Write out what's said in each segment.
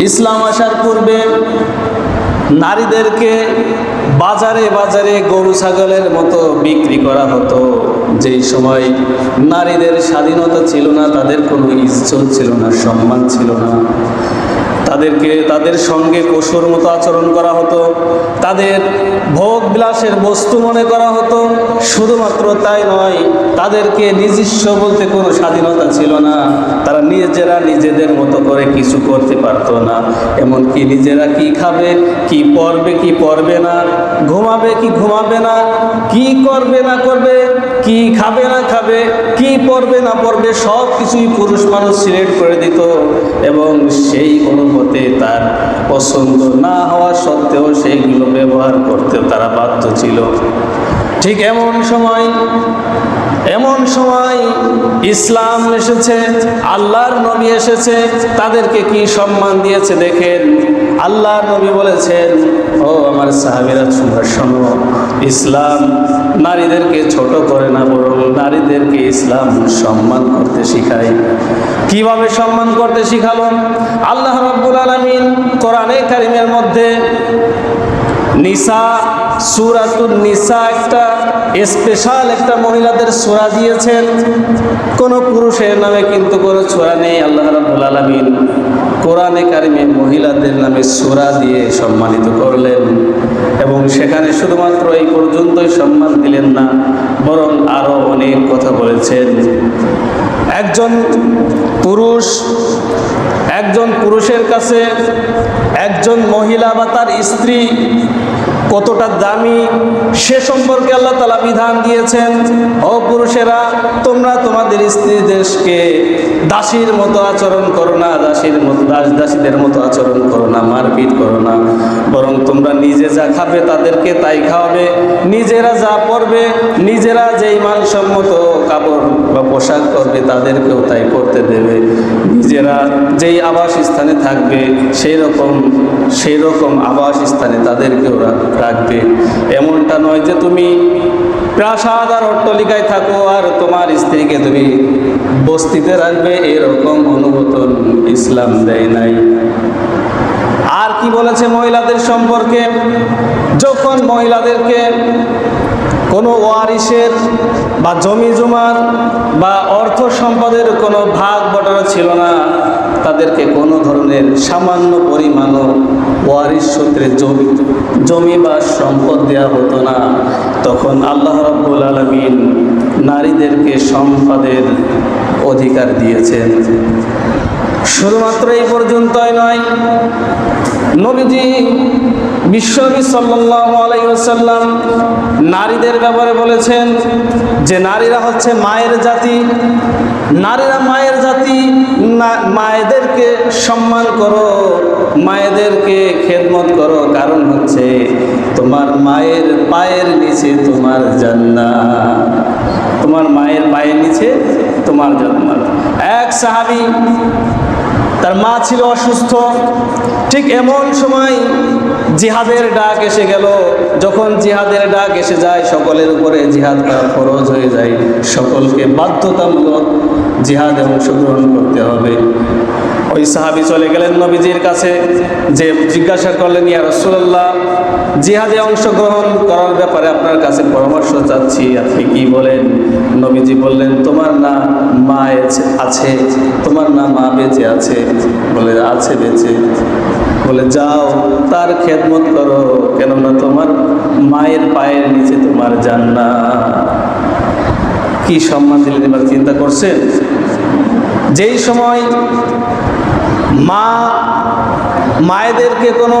ইসলাম আসার পূর্বে নারীদেরকে বাজারে বাজারে গরু ছাগলের মতো বিক্রি করা হতো। যেই সময় নারীদের স্বাধীনতা ছিল না, তাদের কোনো ইজ্জত ছিল না, সম্মান ছিল না। তাদেরকে তাদের সঙ্গে পশুর মতো আচরণ করা হতো। তাদের ভোগ বিলাসের বস্তু মনে করা হতো। শুধুমাত্র তাই নয়, তাদেরকে নিজস্ব বলতে কোনো স্বাধীনতা ছিল না। তারা নিজেরা নিজেদের মতো করে কিছু করতে পারতো না। এমনকি নিজেরা কি খাবে, কি পরবে কি পরবে না, ঘুমাবে, কি ঘুমাবে না, কি করবে, না করবে, কি খাবে, না খাবে, কি পরবে, না পরবে সব কিছুই পুরুষ মানুষ সিলেক্ট করে দিত। এবং সেই অনুমতে তার পছন্দ না হওয়া সত্ত্বেও সেইগুলো ব্যবহার করতে তারা বাধ্য ছিল। ঠিক এমন সময় এমন সময় ইসলাম এসেছে, আল্লাহর নবী এসেছে, তাদেরকে কি সম্মান দিয়েছে দেখেন। আল্লাহর নবী বলেছেন, ও আমার সাহাবিরা শুনবার শোনো, ইসলাম নারীদেরকে ছোট করে না, বরং নারীদেরকে ইসলাম সম্মান করতে শিখায়। কীভাবে সম্মান করতে শিখালো? আল্লাহ রাব্বুল আলামিন কোরআনে কারিমের মধ্যে নিসা, সুরাতুন নিসা একটা স্পেশাল একটা মহিলাদের সোরা দিয়েছেন। কোনো পুরুষের নামে কিন্তু কোনো ছোরা নেই, আল্লাহ রাব্বুল আলামিন কোরআনে কারিমে মহিলাদের নামে সোরা দিয়ে সম্মানিত করলেন এবং সেখানে শুধুমাত্র এই পর্যন্তই সম্মান দিলেন না, বরং আরও অনেক কথা বলেছেন। একজন পুরুষ, একজন পুরুষের কাছে একজন মহিলা বা তার স্ত্রী কতটা দামি, সে সম্পর্কে আল্লাহ তালা বিধান দিয়েছেন। ও পুরুষেরা, তোমরা তোমাদের স্ত্রীদেরকে দাসীর মতো আচরণ করো না, দাসীর মতো, দাস দাসীদের মতো আচরণ করো না, মারপিট করো না। বরং তোমরা নিজে যা খাবে তাদেরকে তাই খাওয়াবে। নিজেরা যা পরবে, নিজেরা যেই মানসম্মত কাপড় বা পোশাক করবে তাদেরকেও তাই করতে দেবে। নিজেরা যেই আবাস স্থানে থাকবে সেই রকম সেই রকম আবাস স্থানে তাদেরকেও রাখ- রাখবে। এমনটা নয় যে তুমি প্রাসাদ আর অট্টলিকায় থাকো আর তোমার স্ত্রীকে তুমি বস্তিতে রাখবে, এরকম অনুমোদন ইসলাম দেয় নাই। আর কি বলেছে মহিলাদের সম্পর্কে? যখন মহিলাদেরকে কোনো ওয়ারিসের বা জমি জমার বা অর্থ সম্পদের কোনো ভাগ বটারা ছিল না তাদেরকে কোনো ধরনের সামান্য পরিমাণও ওয়ারিস সূত্রে জমি জমি বা সম্পদ দেওয়া হতো না। তখন আল্লাহ রাব্বুল আলমিন নারীদেরকে সম্পদের অধিকার দিয়েছেন। শুধুমাত্র এই পর্যন্তই নয়, নবীজি বিশ্বনবী সাল্লাল্লাহু আলাইহি ওয়াসাল্লাম নারীদের ব্যাপারে বলেছেন যে, নারীরা হচ্ছে মায়ের জাতি, নারীরা মায়ের জাতি মায়েদেরকে সম্মান করো, মায়েদেরকে খেদমত করো। কারণ হচ্ছে তোমার মায়ের পায়ের নিচে তোমার জান্না তোমার মায়ের পায়ের নিচে তোমার জান্নাত। এক সাহাবি, তার মা ছিল অসুস্থ। ঠিক এমন সময় জিহাদের ডাক এসে গেল। যখন জিহাদের ডাক এসে যায়, সকলের উপরে জিহাদ করা ফরজ হয়ে যায়। সকলকে বাধ্যতামূলক জিহাদে অংশগ্রহণ করতে হবে। ওই সাহাবি চলে গেলেন নবীজির কাছে, যে জিজ্ঞাসা করলেন, ইয়া রসুল্লাহ জিহাদে অংশগ্রহণ করার ব্যাপারে আপনার কাছে পরামর্শ চাচ্ছি, আপনি কি বলেন? নবীজি বললেন, তোমার না মা আছে, তোমার না মা বেঁচে আছে। বলে, আছে বেঁচে। বলে, যাও, তার খেদমত করো, কেননা তোমার মায়ের পায়ের নিচে তোমার জান্না কি সম্মান দিলেন এবার চিন্তা করছেন? যেই সময় মা, মায়েদেরকে কোনো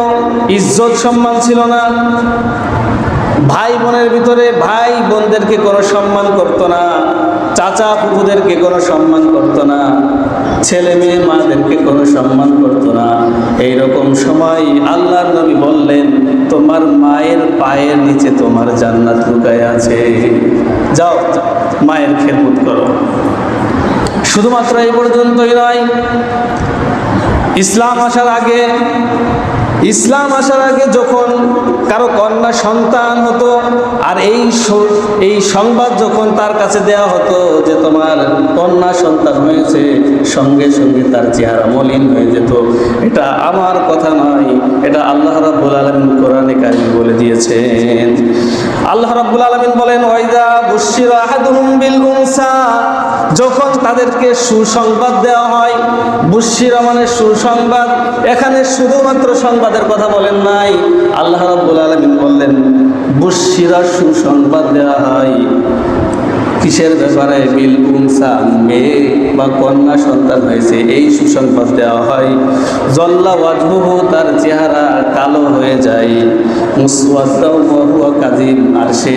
ইজ্জত সম্মান ছিল না। ভাই বোনের ভিতরে ভাই বোনদেরকে কোনো সম্মান করতো না। চাচা ফুপুদেরকে কোনো সম্মান করতো না। ছেলে মেয়ে মাদেরকে কোনো সম্মান করতো না। এই রকম সময় আল্লাহর নবী বললেন, তোমার মায়ের পায়ের নিচে তোমার জান্নাত লুকায় আছে। যাও, মায়ের খেদমত করো। শুধুমাত্র এই পর্যন্তই নয় ইসলাম আসার আগে, ইসলাম আসার আগে যখন কারও কন্যা সন্তান হতো, আর এই এই সংবাদ যখন তার কাছে দেওয়া হতো যে তোমার কন্যা সন্তান হয়েছে, সঙ্গে সঙ্গে তার চেহারা মলিন হয়ে যেত। এটা আমার কথা নয়, এটা আল্লাহ রাব্বুল আলামিন কোরআনে কারিমে বলে দিয়েছেন। আল্লাহ রাব্বুল আলামিন বলেন, ওয়াইদা বুশিরা আহাদুহুম বিল যখন তাদেরকে সুসংবাদ দেওয়া হয় বুশিরা মানে সুসংবাদ, এখানে শুধুমাত্র সংবাদের কথা বলেন নাই। আল্লাহ রাব্বুল আলামিন বললেন বুশিরা সুসংবাদ দেওয়া হয়। কিসের ব্যাপারে বিল উনসা, মেয়ে বা কন্যা সন্তান হয়েছে, এই সুসংবাদ দেওয়া হয়। জল্লা ওয়াজহুহু, তার চেহারা কালো হয়ে যায়। মুসওয়াদাও কাজিম আর সে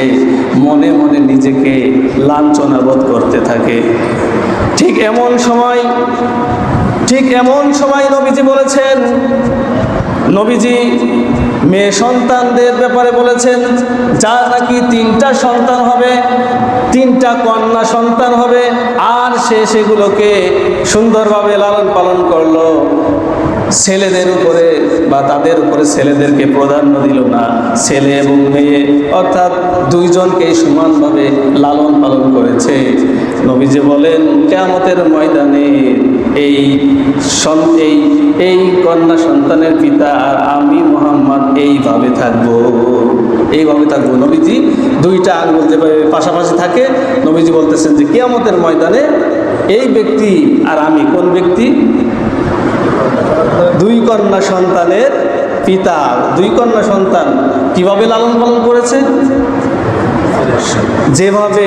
মনে মনে নিজেকে লাঞ্ছনা বোধ করতে থাকে। ঠিক এমন সময়, ঠিক এমন সময় নবীজি বলেছেন নবীজি মেয়ে সন্তানদের ব্যাপারে বলেছেন যার নাকি তিনটা সন্তান হবে, তিনটা কন্যা সন্তান হবে, আর সে সেগুলোকে সুন্দরভাবে লালন পালন করল। ছেলেদের উপরে বা তাদের উপরে ছেলেদেরকে প্রাধান্য দিল না। ছেলে এবং মেয়ে অর্থাৎ দুইজনকেই সমানভাবে লালন পালন করেছে। নবীজি বলেন, কেয়ামতের ময়দানে এই এই এই কন্যা সন্তানের পিতা আর আমি মোহাম্মদ এইভাবে থাকব। এইভাবে থাকব। নবীজি দুইটা আঙ্গুল যেভাবে পাশাপাশি থাকে। নবীজি বলতেছেন যে, কেয়ামতের ময়দানে এই ব্যক্তি আর আমি, কোন ব্যক্তি? দুই কন্যা সন্তানের পিতা। দুই কন্যা সন্তান কীভাবে লালন পালন করেছে? যেভাবে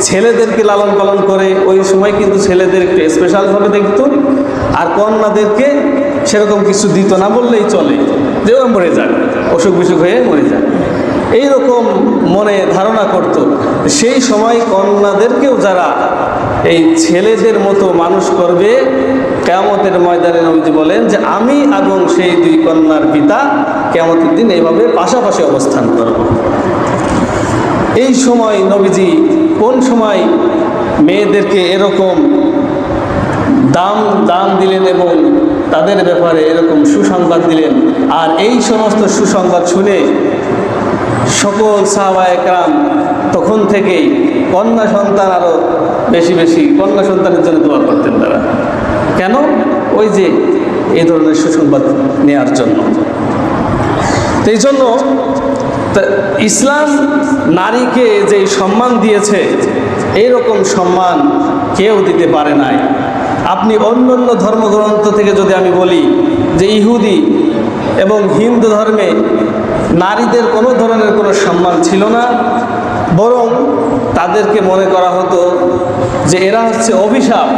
ছেলেদেরকে লালন পালন করে, ওই সময় কিন্তু ছেলেদের একটু স্পেশালভাবে দেখতো, আর কন্যাদেরকে সেরকম কিছু দিত না বললেই চলে। যে ওরা মরে যাক, অসুখ বিসুখ হয়ে মরে যাক। এইরকম মনে ধারণা করত। সেই সময় কন্যাদেরকেও যারা এই ছেলেদের মতো মানুষ করবে, কেয়ামতের ময়দানে নবীজি বলেন যে, আমি এবং সেই দুই কন্যার পিতা কেয়ামতের দিন এইভাবে পাশাপাশি অবস্থান করব। এই সময় নবীজি কোন সময় মেয়েদেরকে এরকম দাম, দান দিলেন এবং তাদের ব্যাপারে এরকম সুসংবাদ দিলেন? আর এই সমস্ত সুসংবাদ শুনে সকল সাহাবা একরাম তখন থেকেই কন্যা সন্তান আরও বেশি বেশি কন্যা সন্তানের জন্য দোয়া করতেন তারা। কেন? ওই যে এই ধরনের সুসংবাদ নেয়ার জন্য। এই জন্য তা ইসলাম নারীকে যে সম্মান দিয়েছে এইরকম সম্মান কেউ দিতে পারে নাই। আপনি অন্য অন্য ধর্মগ্রন্থ থেকে যদি আমি বলি যে ইহুদি এবং হিন্দু ধর্মে নারীদের কোনো ধরনের কোনো সম্মান ছিল না, বরং তাদেরকে মনে করা হতো যে এরা হচ্ছে অভিশাপ।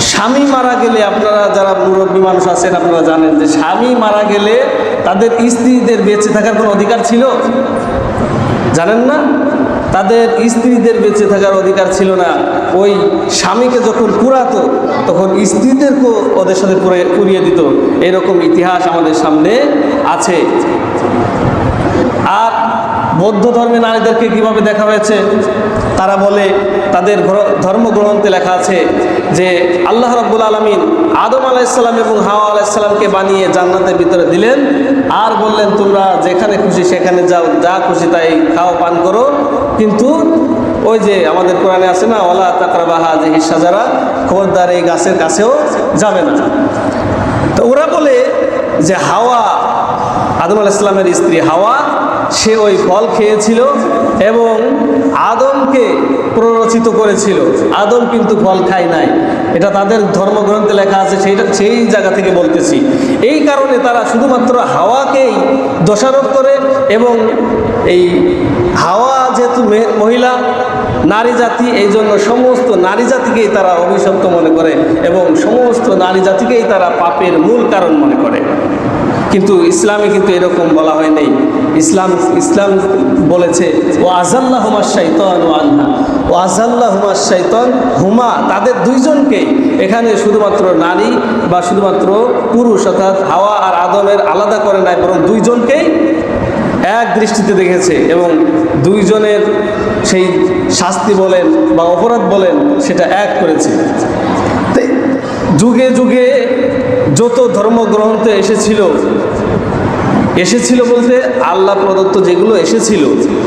স্বামী মারা গেলে আপনারা যারা মুরব্বী মানুষ আছেন, আপনারা জানেন যে স্বামী মারা গেলে তাদের স্ত্রীদের বেঁচে থাকার কোনো অধিকার ছিল? জানেন না? তাদের স্ত্রীদের বেঁচে থাকার অধিকার ছিল না। ওই স্বামীকে যখন পুরাতো, তখন স্ত্রীদেরকেও ওদের সাথে পুরে, পুরিয়ে দিত। এরকম ইতিহাস আমাদের সামনে আছে। আর বৌদ্ধ ধর্মে নারীদেরকে কীভাবে দেখা হয়েছে? তারা বলে, তাদের গ্র- ধর্মগ্রন্থে লেখা আছে যে, আল্লাহ রাব্বুল আলমিন আদম আলাইসাল্লাম এবং হাওয়া আলাইসাল্লামকে বানিয়ে জান্নাতের ভিতরে দিলেন আর বললেন, তোমরা যেখানে খুশি সেখানে যাও, যা খুশি তাই খাও, পান করো। কিন্তু ওই যে আমাদের কোরআনে আছে না ওলা তাকরাবাহা যে হিসাজারা খবরদার এই গাছের কাছেও যাবে না। তো ওরা বলে যে, হাওয়া, আদম আল ইসলামের স্ত্রী হাওয়া সে ওই ফল খেয়েছিল এবং আদমকে প্ররোচিত করেছিল। আদম কিন্তু ফল খায় নাই। এটা তাদের ধর্মগ্রন্থে লেখা আছে, সেইটা সেই জায়গা থেকে বলতেছি। এই কারণে তারা শুধুমাত্র হাওয়াকেই দোষারোপ করে এবং এই হাওয়া যেহেতু মহিলা নারী জাতি, এই জন্য সমস্ত নারী জাতিকেই তারা অভিশপ্ত মনে করে এবং সমস্ত নারী জাতিকেই তারা পাপের মূল কারণ মনে করে। কিন্তু ইসলামে কিন্তু এরকম বলা হয় নাই। ইসলাম ইসলাম বলেছে ও আজাল্লাহ হুমার শাইতন ও আনহা। ও আজাল্লাহ হুমার শাইতন হুমা, তাদের দুইজনকেই এখানে শুধুমাত্র নারী বা শুধুমাত্র পুরুষ, অর্থাৎ হাওয়া আর আদমের আলাদা করে নাই, বরং দুইজনকেই এক দৃষ্টিতে দেখেছে এবং দুইজনের সেই শাস্তি বলেন বা অপরাধ বলেন সেটা এক করেছে। যুগে যুগে যত ধর্মগ্রন্থ এসেছিল এসেছিল বলতে আল্লাহ প্রদত্ত যেগুলো এসেছিল,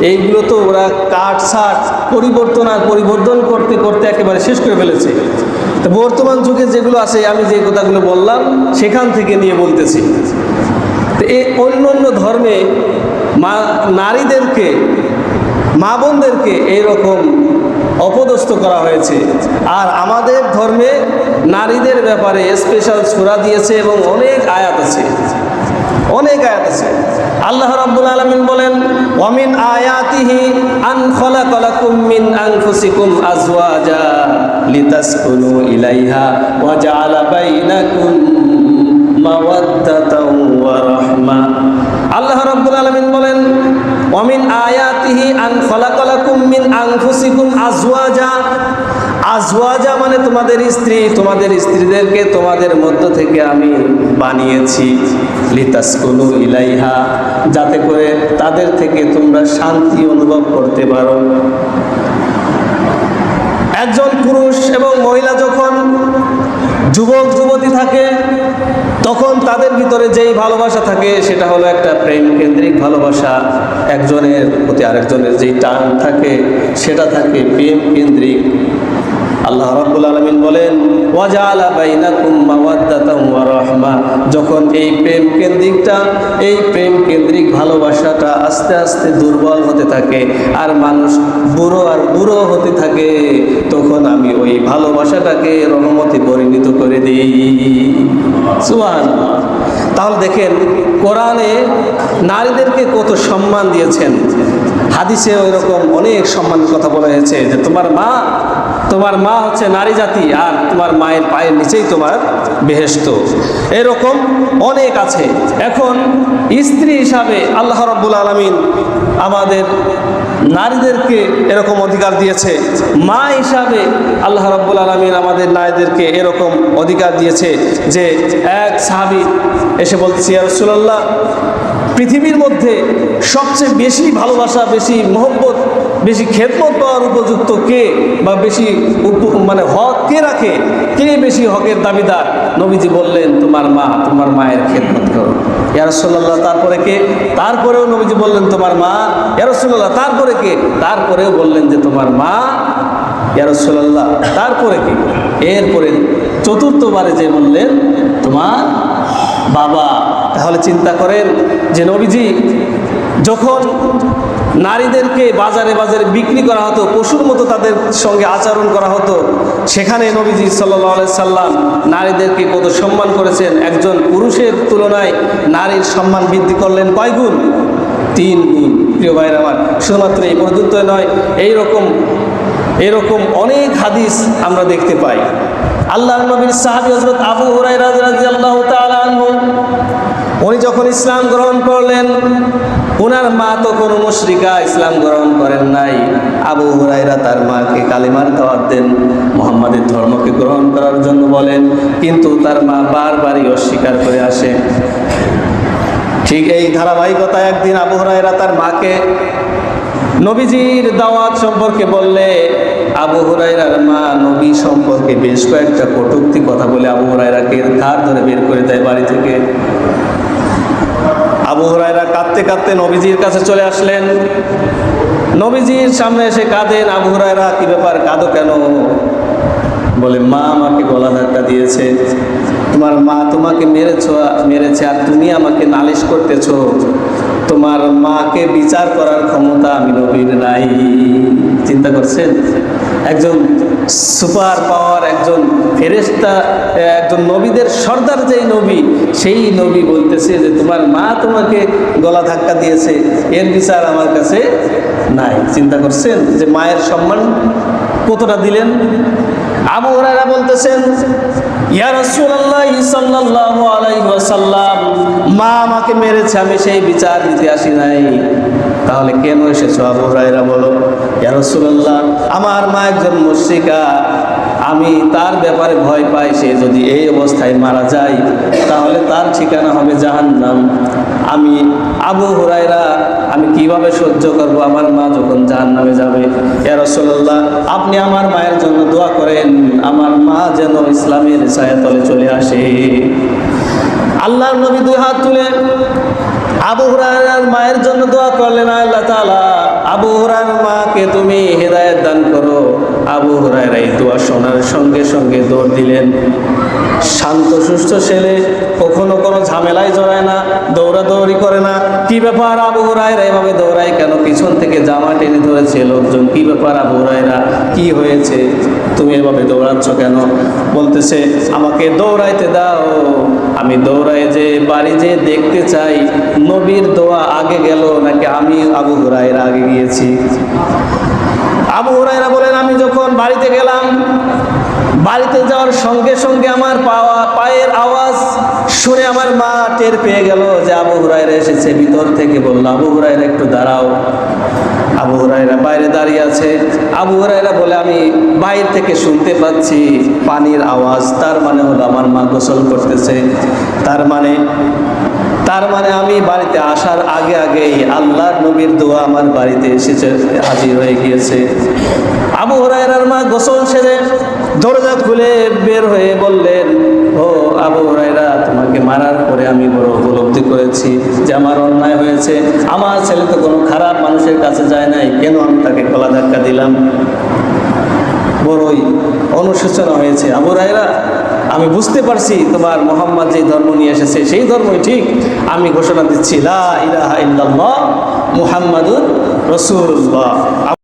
এইগুলো তো ওরা কাট ছাট পরিবর্তন আর পরিবর্তন করতে করতে একেবারে শেষ করে ফেলেছে। তো বর্তমান যুগে যেগুলো আছে, আমি যে কথাগুলো বললাম, সেখান থেকে নিয়ে বলতেছি। তো এই অন্য অন্য ধর্মে মা, নারীদেরকে, মা বোনদেরকে এইরকম অপদস্থ করা হয়েছে। আর আমাদের ধর্মে নারীদের ব্যাপারে স্পেশাল সুরা দিয়েছে এবং অনেক আয়াত আছে। অনেক আয়াত আছে। আল্লাহ রাব্বুল আলামিন বলেন, ওয়ামিন আয়াতিহি আন খালাকালাকুম মিন আনফুসিকুম আজওয়াজা লিতাসকুনু ইলাইহা ওয়া জাআলা বাইনাকুম মাওয়াদ্দাতাও ওয়া রাহমা। আল্লাহ রাব্বুল আলামিন বলেন অমিন আয়াতিহি আন খালাকালাকুম মিন আনফুসিকুম আজওয়াজা। আজওয়াজা মানে তোমাদের স্ত্রী, তোমাদের স্ত্রীদেরকে তোমাদের মধ্য থেকে আমি বানিয়েছি। লিতাসকুনু ইলাইহা, যাতে করে তাদের থেকে তোমরা শান্তি অনুভব করতে পারো। একজন পুরুষ এবং মহিলা যখন যুবক যুবতী থাকে তখন তাদের ভিতরে যেই ভালোবাসা থাকে, সেটা হলো একটা প্রেম কেন্দ্রিক ভালোবাসা। একজনের প্রতি আরেকজনের যেই টান থাকে, সেটা থাকে প্রেম কেন্দ্রিক আল্লাহ রাব্বুল আলামিন বলেন ওয়াজালা বাইনাকুম ওয়া রাহমা যখন এই প্রেম কেন্দ্রিকটা, এই প্রেম কেন্দ্রিক ভালোবাসাটা আস্তে আস্তে দুর্বল হতে থাকে আর মানুষ বুড়ো আর বুড়ো হতে থাকে, তখন আমি ওই ভালোবাসাটাকে রহমতে পরিণত করে দিই। সুবহানাল্লাহ। তাহলে দেখেন, কোরআনে নারীদেরকে কত সম্মান দিয়েছেন। হাদিসে ওই রকম অনেক সম্মানের কথা বলা হয়েছে যে তোমার মা তোমার মা হচ্ছে নারী জাতি আর তোমার মায়ের পায়ের নিচেই তোমার বেহেস্ত এরকম অনেক আছে। এখন স্ত্রী হিসাবে আল্লাহ রব্বুল আলমিন আমাদের নারীদেরকে এরকম অধিকার দিয়েছে। মা হিসাবে আল্লাহ রব্বুল আলমিন আমাদের নারীদেরকে এরকম অধিকার দিয়েছে যে এক সাহাবি এসে বলতেছি রসুল্লাহ পৃথিবীর মধ্যে সবচেয়ে বেশি ভালোবাসা, বেশি মহব্বত বেশি খেদমত পাওয়ার উপযুক্ত কে বা বেশি মানে হক কে রাখে? কে বেশি হকের দাবিদার? নবীজি বললেন, তোমার মা, তোমার মায়ের খেদমত করো। ইয়ারসোল্লাহ তারপরে কে? তারপরেও নবীজি বললেন, তোমার মা। ইয়ারসোল্লাহ তারপরে কে? তারপরেও বললেন যে, তোমার মা। ইয়ারসোল্লাহ তারপরে কে? এরপরে চতুর্থবারে যে বললেন, তোমার বাবা। তাহলে চিন্তা করেন যে নবীজি যখন নারীদেরকে বাজারে বাজারে বিক্রি করা হতো, পশুর মতো তাদের সঙ্গে আচরণ করা হতো। সেখানে নবীজি সাল্লাহ সাল্লাম নারীদেরকে কত সম্মান করেছেন। একজন পুরুষের তুলনায় নারীর সম্মান বৃদ্ধি করলেন কয় গুণ? তিন গুণ। প্রিয় ভাইয়ের আমার, শুধুমাত্র এই পর্যন্ত নয় এই রকম এরকম অনেক হাদিস আমরা দেখতে পাই। আল্লাহ নবীর সাহাবি হজরত আবু হুরাই রাজিয়াল্লাহ তালু উনি যখন ইসলাম গ্রহণ করলেন ওনার মা তো কোনো মুশরিকা ইসলাম গ্রহণ করেন নাই। আবু হুরাইরা তার মাকে কালিমার দাওয়াত দেন, মোহাম্মদের ধর্মকে গ্রহণ করার জন্য বলেন, কিন্তু তার মা বারবারই অস্বীকার করে আসে। ঠিক এই ধারাবাহিকতা একদিন আবু হুরাইরা তার মাকে নবীজির দাওয়াত সম্পর্কে বললে, আবু হুরাইরার মা নবী সম্পর্কে বেশ কয়েকটা কটুক্তি কথা বলে আবু হুরাইরাকে ধার ধরে বের করে দেয় বাড়ি থেকে। আবু হুরাইরা কাঁদতে কাঁদতে নবীজির কাছে চলে আসলেন। নবীজির সামনে এসে কাঁদেন, আবু হুরাইরা কি ব্যাপার? কাঁদো কেন? বলে, মা আমাকে গলা ধাক্কা দিয়েছে। তোমার মা তোমাকে মেরেছ, মেরেছে আর তুমি আমাকে নালিশ করতেছ। তোমার মাকে বিচার করার ক্ষমতা আমি নবীর নাই। চিন্তা করছেন? একজন সুপার পাওয়ার, একজন ফেরেস্তা একজন নবীদের সর্দার যেই নবী, সেই নবী বলতেছে যে, তোমার মা তোমাকে গলা ধাক্কা দিয়েছে, এর বিচার আমার কাছে নাই। চিন্তা করছেন যে, মায়ের সম্মান কতটা দিলেন? আবু হুরায়রা বলতেছেন, ইয়া রাসূলুল্লাহ সাল্লাল্লাহু আলাইহি ওয়াসাল্লাম, মা আমাকে মেরেছে, আমি সেই বিচার দিতে আসি নাই। তাহলে কেন এসেছ আবু হুরায়রা বলো? আমার মা একজন মুশরিকা, আমি তার ব্যাপারে ভয় পাই, সে যদি এই অবস্থায় মারা যায়, তাহলে তার ঠিকানা হবে জাহান্নাম। আমি আবু হুরাইরা আমি কীভাবে সহ্য করব? আমার মা যখন জাহান্নামে যাবে, ইয়া রাসূলুল্লাহ, আপনি আমার মায়ের জন্য দোয়া করেন, আমার মা যেন ইসলামের ছায়াতলে চলে আসে। আল্লাহর নবী দুই হাত তুলে আবু হুরায়রার মায়ের জন্য দোয়া করলেন, আল্লাহ তাআলা আবু হুরায়রার মাকে তুমি হেদায়েত দান করো। আবু হুরায়রা এই দোয়া শোনার সঙ্গে সঙ্গে দৌড় দিলেন। শান্ত, সুস্থ ছেলে, কখনো কোনো ঝামেলায় জড়ায় না, দৌড়াদৌড়ি করে না। কি ব্যাপার আবু হুরায়রা? এভাবে দৌড়ায় কেন? পিছন থেকে জামা টেনে ধরেছে লোকজন। কি ব্যাপার আবু হুরায়রা? কি হয়েছে? তুমি এভাবে দৌড়াচ্ছ কেন? বলতেছে, আমাকে দৌড়াইতে দাও। আমি দৌড়াই যে বাড়ি যে দেখতে চাই, নবীর দোয়া আগে গেল নাকি আমি আবু হুরায়রা আগে গিয়েছি? আবু হুরায়রা বলেন, আমি যখন বাড়িতে গেলাম, বাড়িতে যাওয়ার সঙ্গে সঙ্গে আমার পাওয়া পায়ের আওয়াজ শুনে আমার মা টের পেয়ে গেল যে আবু হুরায়রা এসেছে। ভিতর থেকে বলল, আবু হুরায়রা একটু দাঁড়াও। আবু হরাইরা বাইরে দাঁড়িয়ে আছে। আবু হরাইরা বলে, আমি বাইরে থেকে শুনতে পাচ্ছি, পানির আওয়াজ, তার মানে হলো আমার মা গোসল করতেছে। তার মানে তার মানে আমি বাড়িতে আসার আগে আগেই আল্লাহর নবীর দোয়া আমার বাড়িতে এসেছে, হাজির হয়ে গিয়েছে। আবু হরাইরার মা গোসল সেরে দরজা খুলে বের হয়ে বললেন, ও আবু রায়রা তোমাকে মারার পরে আমি বড় উপলব্ধি করেছি যে আমার অন্যায় হয়েছে। আমার ছেলে তো কোনো খারাপ মানুষের কাছে যায় নাই। কেন আমি তাকে কলা ধাক্কা দিলাম? বড়ই অনুশোচনা হয়েছে। আবু রায়রা আমি বুঝতে পারছি তোমার মোহাম্মদ যে ধর্ম নিয়ে এসেছে, সেই ধর্মই ঠিক। আমি ঘোষণা দিচ্ছি, লা ইলাহা ইল্লাল্লাহ মুহাম্মাদুর রসুল্লাহ